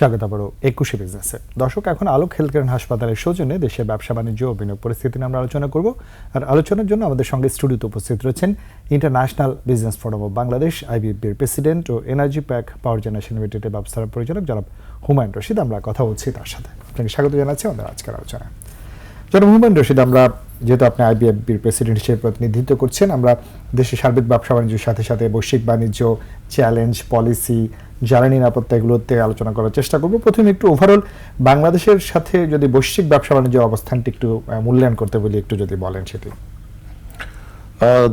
স্বাগত আবারও একুশে বিজনেসে দর্শক, এখন আলোক হেলথ কেয়ার হাসপাতালের সৌজন্যে দেশের ব্যবসা, বাণিজ্য ও বিনিয়োগ পরিস্থিতি নিয়ে আমরা আলোচনা করব। আর আলোচনার জন্য আমাদের সঙ্গে স্টুডিওতে উপস্থিত রয়েছেন international business forum of Bangladesh, আইবিএফবির president ও এনার্জি প্যাক পাওয়ার জেনারেশন লিমিটেডের ব্যবস্থাপনা পরিচালক জনাব হুমায়ুন রশিদ। আমরা কথা বলছি তার সাথে। আপনাকে স্বাগত জানাচ্ছি আমাদের আজকের আলোচনায়। জনাব হুমায়ুন রশিদ, আমরা যেহেতু আপনি আইবিএফবির প্রেসিডেন্ট হিসেবে প্রতিনিধিত্ব করছেন, আমরা দেশের সার্বিক ব্যবসা বাণিজ্যের সাথে সাথে বৈশ্বিক বাণিজ্য চ্যালেঞ্জ পলিসি জ্বালানি নিরাপত্তা এগুলোতে আলোচনা করার চেষ্টা করব। প্রথমে একটু ওভারঅল বাংলাদেশের সাথে যদি বৈশ্বিক ব্যবসা বাণিজ্যের অবস্থানটি একটু মূল্যায়ন করতে বলি, একটু যদি বলেন সেটি।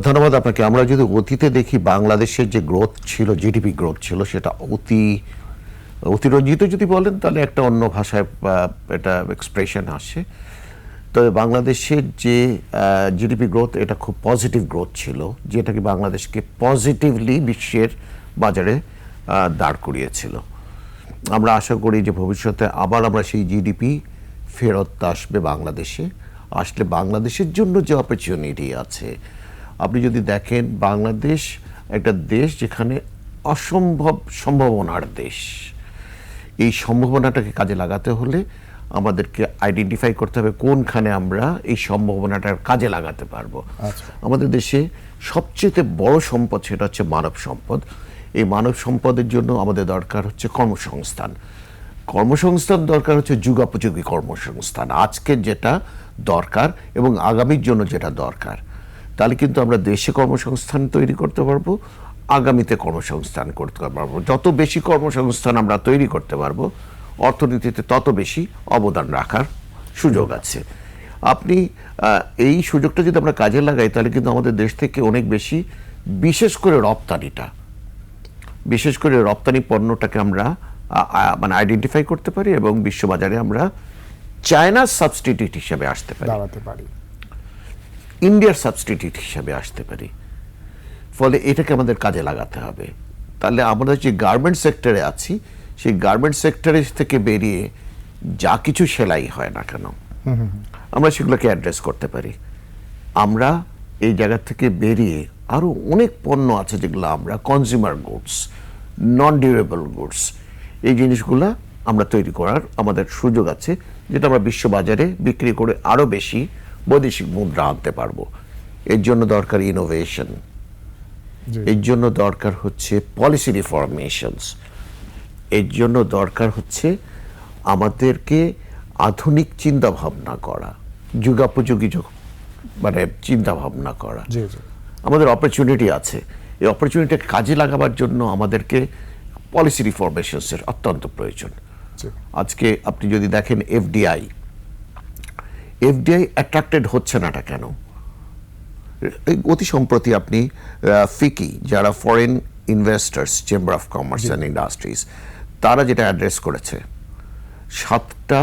ধন্যবাদ আপনাকে। আমরা যদি অতীতে দেখি বাংলাদেশের যে গ্রোথ ছিল জিডিপি গ্রোথ ছিল, সেটা অতি, অতিরঞ্জিত যদি বলেন, তাহলে একটা অন্য ভাষায় এটা এক্সপ্রেশন আসে। তবে বাংলাদেশের যে জিডিপি গ্রোথ এটা খুব পজিটিভ গ্রোথ ছিল যেটা কি বাংলাদেশকে পজিটিভলি বিশ্বের বাজারে দাঁড় করিয়েছিল। আমরা আশা করি যে ভবিষ্যতে আবার আমরা সেই জিডিপি ফেরত আসবে বাংলাদেশে। আসলে বাংলাদেশের জন্য যে অপরচুনিটি আছে, আপনি যদি দেখেন বাংলাদেশ একটা দেশ যেখানে অসম্ভব সম্ভাবনার দেশ। এই সম্ভাবনাটাকে কাজে লাগাতে হলে আমাদেরকে আইডেন্টিফাই করতে হবে কোনখানে আমরা এই সম্ভাবনাটার কাজে লাগাতে পারব। আমাদের দেশে সবচেয়ে বড় সম্পদ সেটা হচ্ছে মানব সম্পদ। এই মানব সম্পদের জন্য আমাদের দরকার হচ্ছে কর্মসংস্থান। কর্মসংস্থান দরকার হচ্ছে যুগোপযোগী কর্মসংস্থান। আজকের যেটা দরকার এবং আগামীর জন্য যেটা দরকার তাহলে কিন্তু আমরা দেশে কর্মসংস্থান তৈরি করতে পারব আগামীতে কর্মসংস্থান করতে পারব। যত বেশি কর্মসংস্থান আমরা তৈরি করতে পারব অর্থনীতিতে তত বেশি অবদান রাখার সুযোগ আছে। আপনি এই সুযোগটা যদি আমরা কাজে লাগাই তাহলে কিন্তু আমাদের দেশ থেকে অনেক বেশি বিশেষ করে রপ্তানিটা বিশেষ করে রপ্তানি পণ্যটাকে আমরা মানে আইডেন্টিফাই করতে পারি এবং বিশ্ববাজারে আমরা চায়নার সাবস্টিটিউট হিসেবে আসতে পারি। দাঁড়াতে পারি। ইন্ডিয়ার সাবস্টিটিউট হিসেবে আসতে পারি। ফলে এটাকে আমাদের কাজে লাগাতে হবে। তাহলে আমরা যে গার্মেন্ট সেক্টরে আছি সেই গার্মেন্ট সেক্টরে থেকে বেরিয়ে যা কিছু সেলাই হয় না কেন আমরা সেগুলোকে অ্যাড্রেস করতে পারি। আমরা এই জায়গা থেকে বেরিয়ে আরও অনেক পণ্য আছে যেগুলো আমরা consumer goods non durable goods এই জিনিসগুলো আমরা তৈরি করার আমাদের সুযোগ আছে যেটা আমরা বিশ্ববাজারে বিক্রি করে আরও বেশি বৈদেশিক মুদ্রা আনতে পারব। এর জন্য দরকার ইনোভেশন এর জন্য দরকার হচ্ছে পলিসি রিফরমেশনস এর জন্য দরকার হচ্ছে আমাদেরকে আধুনিক চিন্তা ভাবনা করা যুগোপযোগী যুগ- মানে চিন্তা ভাবনা করা আমাদের অপরচুনিটি আছে। এই অপরচুনিটিকে কাজে লাগাবার জন্য আমাদেরকে পলিসি রিফরমেশনসের অত্যন্ত প্রয়োজন। আজকে আপনি যদি দেখেন এফডিআই এফডিআই অ্যাট্রাক্টেড হচ্ছে নাটা কেন? এই অতি সম্প্রতি আপনি ফিকি যারা foreign investors chamber of commerce and industries তারা যেটা অ্যাড্রেস করেছে সাতটা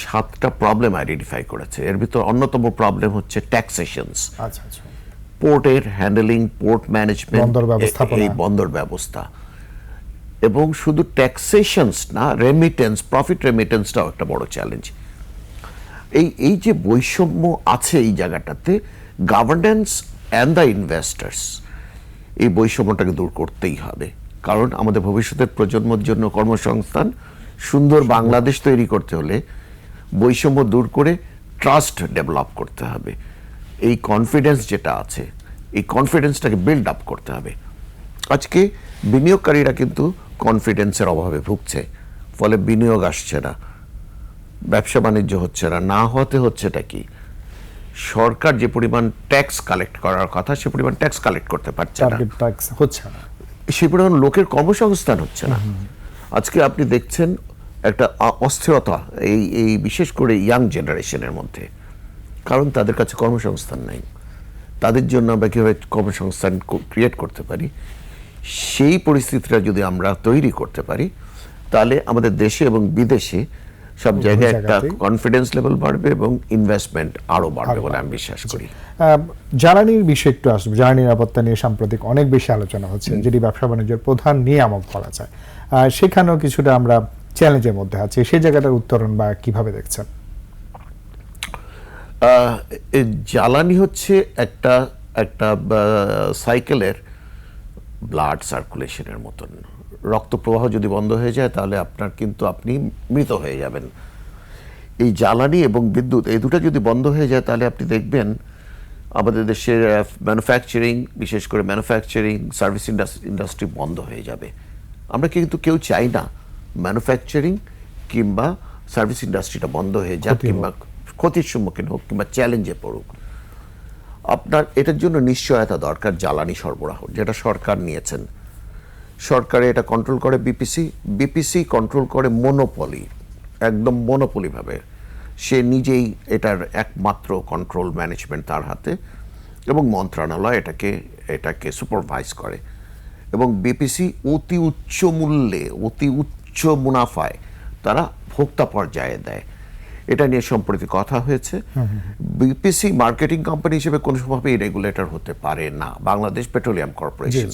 সাতটা প্রবলেম আইডেন্টিফাই করেছে। এর ভিতর অন্যতম প্রবলেম হচ্ছে ট্যাক্সেশনস পোর্টের হ্যান্ডেলিং পোর্ট ম্যানেজমেন্ট এই বন্দর ব্যবস্থা। এবং শুধু ট্যাক্সেশনস না রেমিটেন্স প্রফিট রেমিটেন্সটাও একটা বড় চ্যালেঞ্জ এই এই যে বৈষম্য আছে এই জায়গাটাতে গভর্নেন্স অ্যান্ড দ্য ইনভেস্টার্স এই বৈষম্যটাকে দূর করতেই হবে। কারণ আমাদের ভবিষ্যতের প্রজন্মের জন্য কর্মসংস্থান, সুন্দর বাংলাদেশ তৈরি করতে হলে বৈষম্য দূর করে ট্রাস্ট ডেভেলপ করতে হবে। এই কনফিডেন্স যেটা আছে, এই কনফিডেন্সটাকে বিল্ড আপ করতে হবে। আজকে বিনিয়োগকারীরা কিন্তু কনফিডেন্সের অভাবে ভুগছে, ফলে বিনিয়োগ আসছে না, ব্যবসা বাণিজ্য হচ্ছে না না হতে হচ্ছেটা কি? সরকার যে পরিমাণ ট্যাক্স কালেক্ট করার কথা, সে পরিমাণ ট্যাক্স কালেক্ট করতে পারছে না। ট্যাক্স হচ্ছে না। সে পরিমাণ লোকের কর্মসংস্থান হচ্ছে না। আজকে আপনি দেখছেন একটা অস্থিরতা এই এই বিশেষ করে ইয়াং জেনারেশনের মধ্যে। কারণ তাদের কাছে কর্মসংস্থান নাই। তাদের জন্য আমরা কীভাবে কর্মসংস্থান ক্রিয়েট করতে পারি, সেই পরিস্থিতিটা যদি আমরা তৈরি করতে পারি, তাহলে আমাদের দেশে এবং বিদেশে সব জায়গায় একটা কনফিডেন্স লেভেল বাড়বে এবং ইনভেস্টমেন্ট আরও বাড়বে বলে আমি বিশ্বাস করি। জ্বালানির বিষয় একটু আসবে। জ্বালানি নিরাপত্তা নিয়ে সাম্প্রতিক অনেক বেশি আলোচনা হচ্ছে যেটি ব্যবসা বাণিজ্যের প্রধান নিয়ামক বলা যায়। সেখানেও কিছুটা আমরা চ্যালেঞ্জের মধ্যে আছি। সেই জায়গাটার উত্তরণ বা কীভাবে দেখছেন? জ্বালানি হচ্ছে একটা একটা সাইকেলের ব্লাড সার্কুলেশনের মতন। রক্ত প্রবাহ যদি বন্ধ হয়ে যায় তাহলে আপনার কিন্তু আপনি মৃত হয়ে যাবেন। এই জ্বালানি এবং বিদ্যুৎ এই দুটো যদি বন্ধ হয়ে যায় তাহলে আপনি দেখবেন আমাদের দেশের ম্যানুফ্যাকচারিং বিশেষ করে ম্যানুফ্যাকচারিং সার্ভিস ইন্ডাস্ট্রি বন্ধ হয়ে যাবে। আমরা কিন্তু কেউ চাই না ম্যানুফ্যাকচারিং কিংবা সার্ভিস ইন্ডাস্ট্রিটা বন্ধ হয়ে যাক কিংবা ক্ষতির সম্মুখীন হোক কিংবা চ্যালেঞ্জে পড়ুক। আপনার এটার জন্য নিশ্চয়তা দরকার জ্বালানি সরবরাহ যেটা সরকার নিয়েছেন। সরকারে এটা কন্ট্রোল করে বিপিসি বিপিসি কন্ট্রোল করে মনোপলি একদম মনোপলিভাবে সে নিজেই এটার একমাত্র কন্ট্রোল ম্যানেজমেন্ট তার হাতে এবং মন্ত্রণালয় এটাকে এটাকে সুপারভাইজ করে। এবং বিপিসি অতি উচ্চ মূল্যে অতি উচ্চ মুনাফায় তারা ভোক্তা পর্যায়ে দেয়। এটা নিয়ে সম্প্রতি কথা হয়েছে। বিপিসি মার্কেটিং কোম্পানি হিসেবে কোনোভাবেই রেগুলেটর হতে পারে না। Bangladesh petroleum corporation.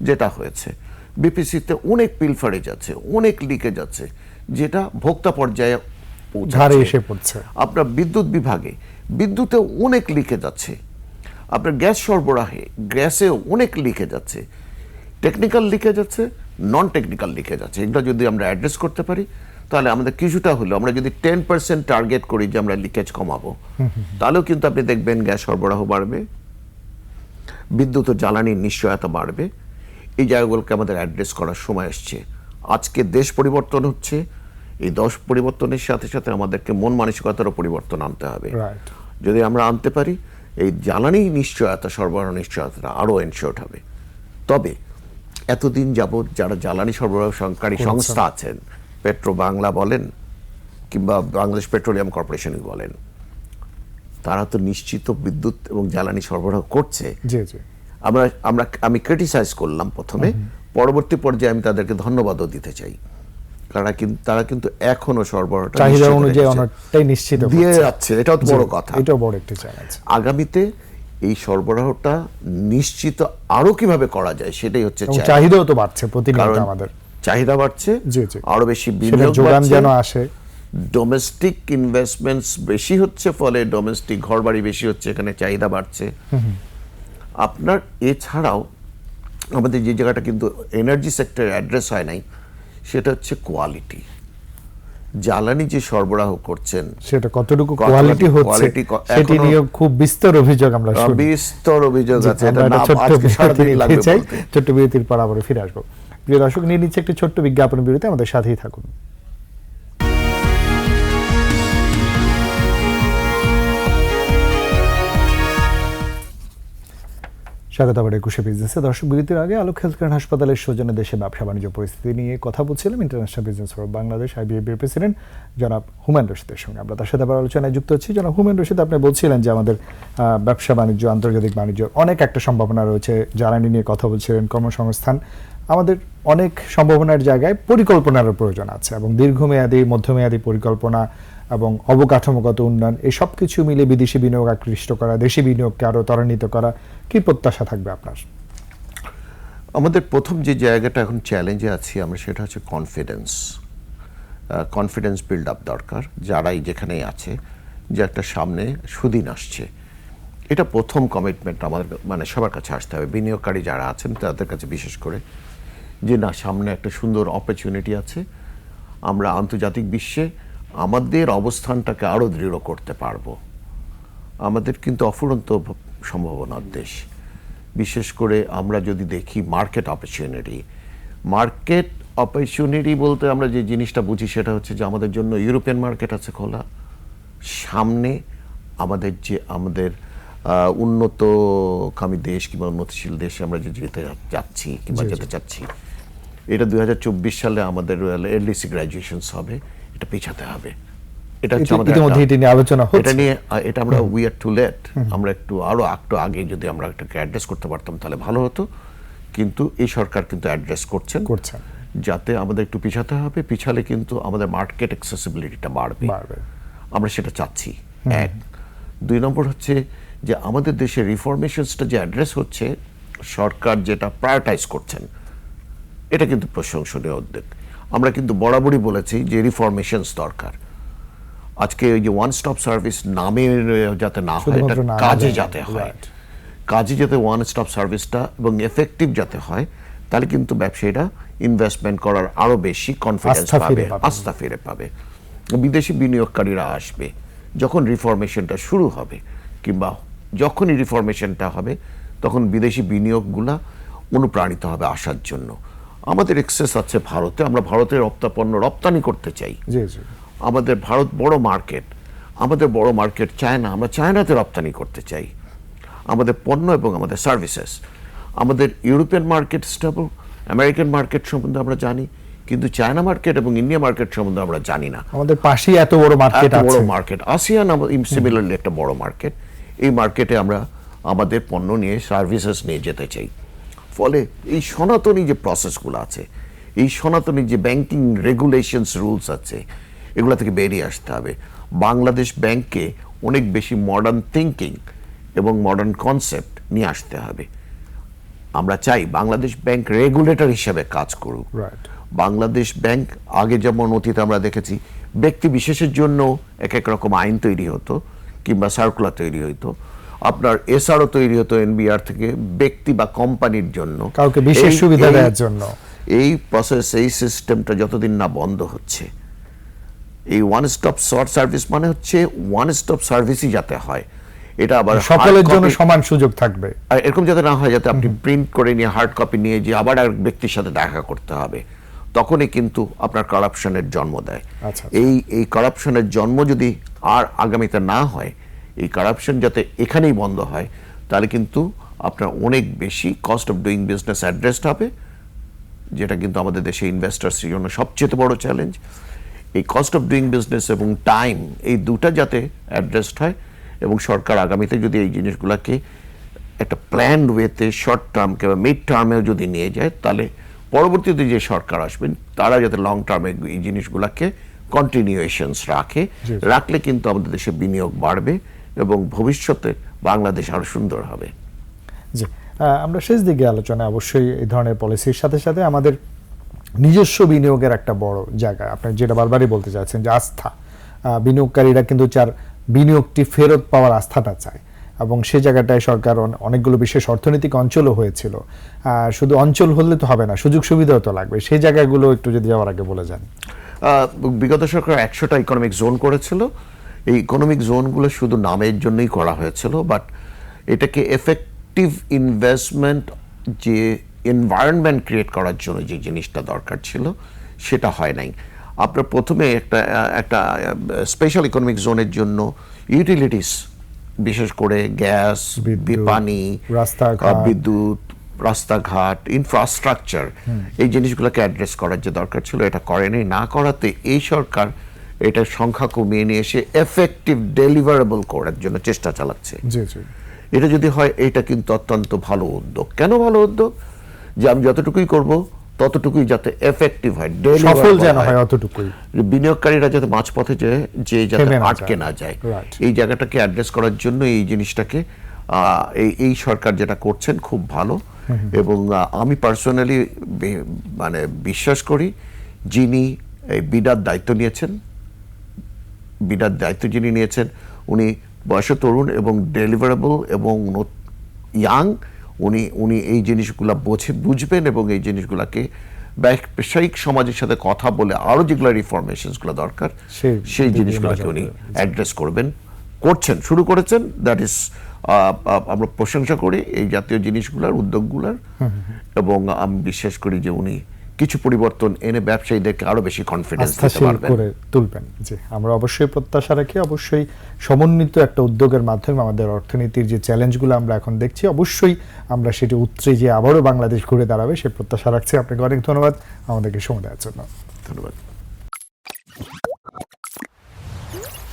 যেটা হয়েছে। বিপিসিতে অনেক পিলফারেজ আছে অনেক লিকেজ আছে যেটা ভোক্তা পর্যায়ে। ধারে এসে পড়ছে। আপনার বিদ্যুৎ বিভাগে বিদ্যুতে অনেক লিকেজ আছে আপনার গ্যাস সরবরাহে গ্যাসে অনেক লিকেজ আছে টেকনিক্যাল লিকেজ আছে নন টেকনিক্যাল লিকেজ আছে এগুলো যদি আমরা অ্যাড্রেস করতে পারি তাহলে আমাদের কিছুটা হলো আমরা যদি টেন পার্সেন্ট টার্গেট করি যে আমরা লিকেজ কমাবো তাহলেও কিন্তু আপনি দেখবেন গ্যাস সরবরাহ বাড়বে বিদ্যুৎ ও জ্বালানির নিশ্চয়তা বাড়বে। এই জায়গাগুলোকে আমাদের অ্যাড্রেস করার সময় এসছে আজকে দেশ পরিবর্তন হচ্ছে এই দশ পরিবর্তনের সাথে সাথে আমাদেরকে মন মানসিকতারও পরিবর্তন আনতে হবে। যদি আমরা আনতে পারি এই জ্বালানি নিশ্চয়তা সরবরাহ নিশ্চয়তা আরও এনশিওর হবে। তবে এতদিন যাবৎ যারা জ্বালানি সরবরাহ সরবরাহকারী সংস্থা আছেন পেট্রো বাংলা বলেন কিংবা বাংলাদেশ পেট্রোলিয়াম কর্পোরেশনই বলেন তারা তো নিশ্চিত বিদ্যুৎ এবং জ্বালানি সরবরাহ করছে। আমরা আমরা আমি ক্রিটিসাইজ করলাম প্রথমে পরবর্তী পর্যায়ে আমি তাদেরকে ধন্যবাদও দিতে চাই। কারণ কিন্তু তারা কিন্তু এখনও সরবরাহটা চাহিদা অনুযায়ী অনেকটাই নিশ্চিত দিয়ে যাচ্ছে এটাও তো বড় কথা। এটাও বড় একটি চ্যালেঞ্জ আগামীতে এই সরবরাহটা নিশ্চিত আরও কীভাবে করা যায় সেটাই হচ্ছে চাহিদাও তো বাড়ছে প্রতিনিয়ত আমাদের। চাহিদা বাড়ছে। আরও বেশি বিনিয়োগ যোগান যেন আসে। ডোমেস্টিক ইনভেস্টমেন্টস বেশি হচ্ছে ফলে ডোমেস্টিক ঘরবাড়ি বেশি হচ্ছে এখানে চাহিদা বাড়ছে। আপনার এছাড়াও আমাদের যে জায়গাটা কিন্তু এনার্জি সেক্টর অ্যাড্রেস হয় নাই সেটা হচ্ছে কোয়ালিটি জ্বালানি যে সরবরাহ করছেন সেটা কতটুকু কোয়ালিটি হচ্ছে সেটি নিয়ে খুব বিস্তর অভিযোগ আমরা শুনি। বিস্তর অভিযোগ আছে এটা ছোট্ট আজকে নিতে লাগবে চাই। ছোট্ট বিরতির পর আবার ফিরে আসব। প্রিয় দর্শক নিয়ে নিচ্ছে একটি ছোট্ট বিজ্ঞাপন বিরতি আমাদের সাথেই থাকুন। স্বাগত আবার একুশে বিজনেসে দর্শক, বিরতির আগে আলোক হেলথ কেয়ার হাসপাতালের সৌজন্যে দেশে ব্যবসা বাণিজ্য পরিস্থিতি নিয়ে কথা বলছিলাম ইন্টারন্যাশনাল বিজনেস ফোরাম বাংলাদেশ আইবিএবির প্রেসিডেন্ট জনাব হুমায়ুন রশিদের সঙ্গে। আমরা তার সাথে আবার আলোচনায় যুক্ত হচ্ছি জনাব হুমায়ুন রশিদ, আপনি বলছিলেন যে আমাদের ব্যবসা বাণিজ্য, আন্তর্জাতিক বাণিজ্য অনেক একটা সম্ভাবনা রয়েছে। জ্বালানি নিয়ে কথা বলছিলেন কর্মসংস্থান। আমাদের অনেক সম্ভাবনার জায়গায় পরিকল্পনারও প্রয়োজন আছে এবং দীর্ঘমেয়াদী, মধ্যমেয়াদী পরিকল্পনা এবং অবকাঠামোগত উন্নয়ন এই সব কিছু মিলে বিদেশি বিনিয়োগ আকৃষ্ট করা, দেশি বিনিয়োগকে আরও ত্বরান্বিত করা, কি প্রত্যাশা থাকবে আপনার? আমাদের প্রথম যে জায়গাটা এখন চ্যালেঞ্জে আছি আমরা সেটা হচ্ছে কনফিডেন্স কনফিডেন্স বিল্ড আপ দরকার, যারাই যেখানেই আছে, যে একটা সামনে সুদিন আসছে। এটা প্রথম কমিটমেন্ট আমাদের মানে সবার কাছে আসতে হবে। বিনিয়োগকারী যারা আছেন, তাদের কাছে বিশেষ করে যে না, সামনে একটা সুন্দর অপরচুনিটি আছে। আমরা আন্তর্জাতিক বিশ্বে আমাদের অবস্থানটাকে আরও দৃঢ় করতে পারব। আমাদের কিন্তু অফুরন্ত সম্ভাবনার দেশ। বিশেষ করে আমরা যদি দেখি মার্কেট অপরচুনিটি মার্কেট অপরচুনিটি বলতে আমরা যে জিনিসটা বুঝি সেটা হচ্ছে যে আমাদের জন্য ইউরোপিয়ান মার্কেট আছে খোলা। সামনে আমাদের যে আমাদের উন্নতকামী দেশ কিংবা উন্নতিশীল দেশে আমরা যে যেতে যাচ্ছি কিংবা। যেতে চাচ্ছি এটা দু হাজার চব্বিশ সালে আমাদের এলডিসি গ্রাজুয়েশনস হবে। পেছাতে হবে। এটা হচ্ছে আমাদের ইতিমধ্যে একটা- এটি নিয়ে আলোচনা এটা নিয়ে এটা আমরা উই আর টু লেট আমরা একটু আরও একটু আগে যদি আমরা এটাকে অ্যাড্রেস করতে পারতাম তাহলে ভালো হতো। কিন্তু এই সরকার কিন্তু অ্যাড্রেস করছেন। করছেন। যাতে আমাদের একটু পিছাতে হবে। পিছালে কিন্তু আমাদের মার্কেট অ্যাক্সেসিবিলিটিটা বাড়বে। বাড়বে। আমরা সেটা চাচ্ছি। এক। দুই নম্বর হচ্ছে যে আমাদের দেশে রিফরমেশনসটা যে অ্যাড্রেস হচ্ছে সরকার যেটা প্রায়োরিটাইজ করছেন এটা কিন্তু প্রশংসনীয় উদ্যোগ। আমরা কিন্তু বরাবরই বলেছি যে রিফরমেশনস দরকার। আজকে ওই যে ওয়ান স্টপ সার্ভিস আহ, যাতে না হয় এটা কাজে। যাতে হয়। কাজে যাতে ওয়ান স্টপ সার্ভিসটা এবং এফেক্টিভ যাতে হয় তাহলে কিন্তু ব্যবসায়ীরা ইনভেস্টমেন্ট করার আরও বেশি কনফিডেন্স পাবে। আস্থা ফিরে পাবে। বিদেশি বিনিয়োগকারীরা আসবে যখন রিফরমেশনটা শুরু হবে কিংবা যখনই রিফরমেশনটা হবে তখন বিদেশি বিনিয়োগগুলা অনুপ্রাণিত হবে আসার জন্য। আমাদের এক্সেস আছে ভারতে আমরা ভারতের রপ্তাপণ্য রপ্তানি করতে চাই। আমাদের ভারত বড় মার্কেট আমাদের বড় মার্কেট চায়না আমরা চায়নাতে রপ্তানি করতে চাই। আমাদের পণ্য এবং আমাদের সার্ভিসেস আমাদের European market stable American market সম্বন্ধে আমরা জানি কিন্তু চায়না মার্কেট এবং ইন্ডিয়া মার্কেট সম্বন্ধে আমরা জানি না। আমাদের পাশেই এত বড় মার্কেট বড় মার্কেট আসিয়ান সিমিলারলি একটা বড় মার্কেট এই মার্কেটে আমরা আমাদের পণ্য নিয়ে সার্ভিসেস নিয়ে যেতে চাই। ফলে এই সনাতনী যে প্রসেসগুলো আছে এই সনাতনী যে ব্যাংকিং রেগুলেশনস রুলস আছে এগুলো থেকে বেরিয়ে আসতে হবে। বাংলাদেশ ব্যাংককে অনেক বেশি মডার্ন থিঙ্কিং এবং মডার্ন কনসেপ্ট নিয়ে আসতে হবে। আমরা চাই বাংলাদেশ ব্যাংক রেগুলেটর হিসেবে কাজ করুক। বাংলাদেশ ব্যাংক আগে যেমন অতীতে আমরা দেখেছি ব্যক্তি বিশেষের জন্য এক এক রকম আইন তৈরি হতো কিংবা সার্কুলার তৈরি হতো আপনার এসআরও তৈরি হতো এনবিআর থেকে ব্যক্তি বা কোম্পানির জন্য। কাউকে বিশেষ সুবিধা দেওয়ার জন্য। এই প্রসেস এই সিস্টেমটা যতদিন না বন্ধ হচ্ছে এই ওয়ান স্টপ শর্ট সার্ভিস মানে হচ্ছে ওয়ান স্টপ সার্ভিসই যাতে হয়। এটা আবার সকলের জন্য সমান সুযোগ থাকবে। আর এরকম যাতে না হয় যাতে আপনি প্রিন্ট করে নিয়ে হার্ড কপি নিয়ে যে আবার আর ব্যক্তির সাথে দেখা করতে হবে তখনই কিন্তু আপনার কারাপশনের জন্ম দেয়। আচ্ছা। এই এই কারাপশনের জন্ম যদি আর আগামীতে না হয় এই কারাপশন যাতে এখানেই বন্ধ হয় তাহলে কিন্তু আপনার অনেক বেশি cost of doing business addressed হবে যেটা কিন্তু আমাদের দেশে ইনভেস্টার্সের জন্য সবচেয়ে বড় চ্যালেঞ্জ এই কস্ট অফ ডুইং বিজনেস এবং টাইম এই দুটা যাতে অ্যাড্রেসড হয় এবং সরকার আগামীতে যদি এই জিনিসগুলোকে একটা প্ল্যান ওয়েতে শর্ট টার্ম কিংবা মিড টার্মেও যদি নিয়ে যায় তাহলে পরবর্তীতে যে সরকার আসবেন তারা যাতে লং টার্মে এই জিনিসগুলোকে কন্টিনিউয়েশনস রাখে রাখলে কিন্তু আমাদের দেশে বিনিয়োগ বাড়বে এবং ভবিষ্যতে বাংলাদেশ আরও সুন্দর হবে। জি আমরা শেষ দিকে আলোচনায় অবশ্যই এই ধরনের পলিসির সাথে সাথে আমাদের নিজস্ব বিনিয়োগের একটা বড় জায়গা। আপনি যেটা বারবারই বলতে চাচ্ছেন যে আস্থা বিনিয়োগকারীরা কিন্তু চার বিনিয়োগটি ফেরত পাওয়ার আস্থাটা চায় এবং সেই জায়গাটায় সরকার অনেকগুলো বিশেষ অর্থনৈতিক অঞ্চলও হয়েছিল। শুধু অঞ্চল হলে তো হবে না সুযোগ সুবিধাও তো লাগবে। সেই জায়গাগুলো একটু যদি যাওয়ার আগে বলে যান। বিগত সরকার একশোটা ইকোনমিক জোন করেছিল। এই ইকোনমিক জোনগুলো শুধু নামের জন্যই করা হয়েছিল বাট এটাকে এফেক্টিভ ইনভেস্টমেন্ট যে এনভায়রনমেন্ট ক্রিয়েট করার জন্য যে জিনিসটা দরকার ছিল সেটা হয় নাই। আপনার প্রথমে একটা একটা স্পেশাল ইকোনমিক জোনের জন্য ইউটিলিটিস বিশেষ করে গ্যাস পানি রাস্তাঘাট। বিদ্যুৎ রাস্তাঘাট ইনফ্রাস্ট্রাকচার এই জিনিসগুলোকে অ্যাড্রেস করার যে দরকার ছিল এটা করেনি। না করাতে এই সরকার এটার সংখ্যা কমিয়ে নিয়ে এসে এফেক্টিভ ডেলিভারেবল করার জন্য চেষ্টা চালাচ্ছে। এটা যদি হয় এটা কিন্তু অত্যন্ত ভালো উদ্যোগ। কেন ভালো উদ্যোগ? যে আমি যতটুকুই করব ততটুকুই যাতে এফেক্টিভ হয় সফল যেন হয়। অতটুকুই। বিনিয়োগকারীরা যাতে মাঝপথে যে যে যাতে আটকে না যায়। এই জায়গাটাকে অ্যাড্রেস করার জন্য এই জিনিসটাকে আহ, এই এই সরকার যেটা করছেন খুব ভালো। এবং আমি পার্সোনালি মানে বিশ্বাস করি যিনি এই বিডার দায়িত্ব নিয়েছেন বিডার দায়িত্ব যিনি নিয়েছেন উনি বয়সে তরুণ এবং ডেলিভারেবল এবং ইয়াং উনি উনি এই জিনিসগুলা বোঝে বুঝবেন এবং এই জিনিসগুলাকে ব্যবসায়িক সমাজের সাথে কথা বলে আরও যেগুলো রিফরমেশনসগুলো দরকার সেই- সেই জিনিসগুলোকে উনি অ্যাড্রেস করবেন। করছেন শুরু করেছেন দ্যাট ইজ আমরা প্রশংসা করি এই জাতীয় জিনিসগুলোর উদ্যোগগুলোর এবং আমি বিশ্বাস করি যে উনি কিছু পরিবর্তন এনে ব্যবসায়ীদেরকে আরও বেশি কনফিডেন্স দিতে পারবেন। করে তুলবেন। জি আমরা অবশ্যই প্রত্যাশা রাখি অবশ্যই সমন্বিত একটা উদ্যোগের মাধ্যমে আমাদের অর্থনীতির যে চ্যালেঞ্জগুলো আমরা এখন দেখছি অবশ্যই আমরা সেটি উত্তরে যে আবারও বাংলাদেশ ঘুরে দাঁড়াবে সে প্রত্যাশা রাখছি। আপনাকে অনেক ধন্যবাদ আমাদেরকে সময় দেওয়ার জন্য। ধন্যবাদ।